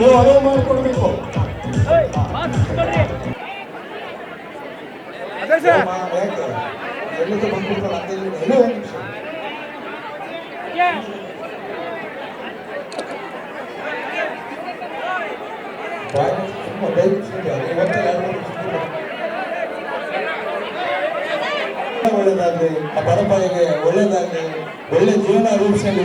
ನೀವು ಅನುವು ಮಾಡಿಕೊಡ್ಬೇಕು. ಯಾಕೆ ಎಲ್ಲಿಂದ ಬಂದ್ಬಿಡ್ತಾರೆ ಅಂತ ಹೇಳಿ ಒಳ್ಳೇದಾಗ್ಲಿ ಆ ಪರಂಪರೆಗೆ ಒಳ್ಳೇದಾಗ್ಲಿ ಒಳ್ಳೆ ಜೀವನ ರೂಪಿಸಲಿ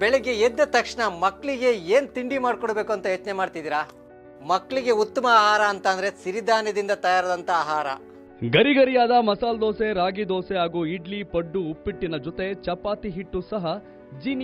ಬೆಳಗ್ಗೆ ಎದ್ದ ತಕ್ಷಣ ಮಕ್ಕಳಿಗೆ ಏನು ತಿಂಡಿ ಮಾಡ್ಕೊಡ್ಬೇಕು ಅಂತ ಯೋಚನೆ ಮಾಡ್ತಿದ್ದೀರಾ? ಮಕ್ಕಳಿಗೆ ಉತ್ತಮ ಆಹಾರ ಅಂತ ಅಂದ್ರೆ ಸಿರಿಧಾನ್ಯದಿಂದ ತಯಾರಾದಂಥ ಆಹಾರ. ಗರಿಗರಿಯಾದ ಮಸಾಲೆ ದೋಸೆ, ರಾಗಿ ದೋಸೆ ಹಾಗೂ ಇಡ್ಲಿ, ಪಡ್ಡು, ಉಪ್ಪಿಟ್ಟಿನ ಜೊತೆ ಚಪಾತಿ ಹಿಟ್ಟು ಸಹ ಜೀನಿ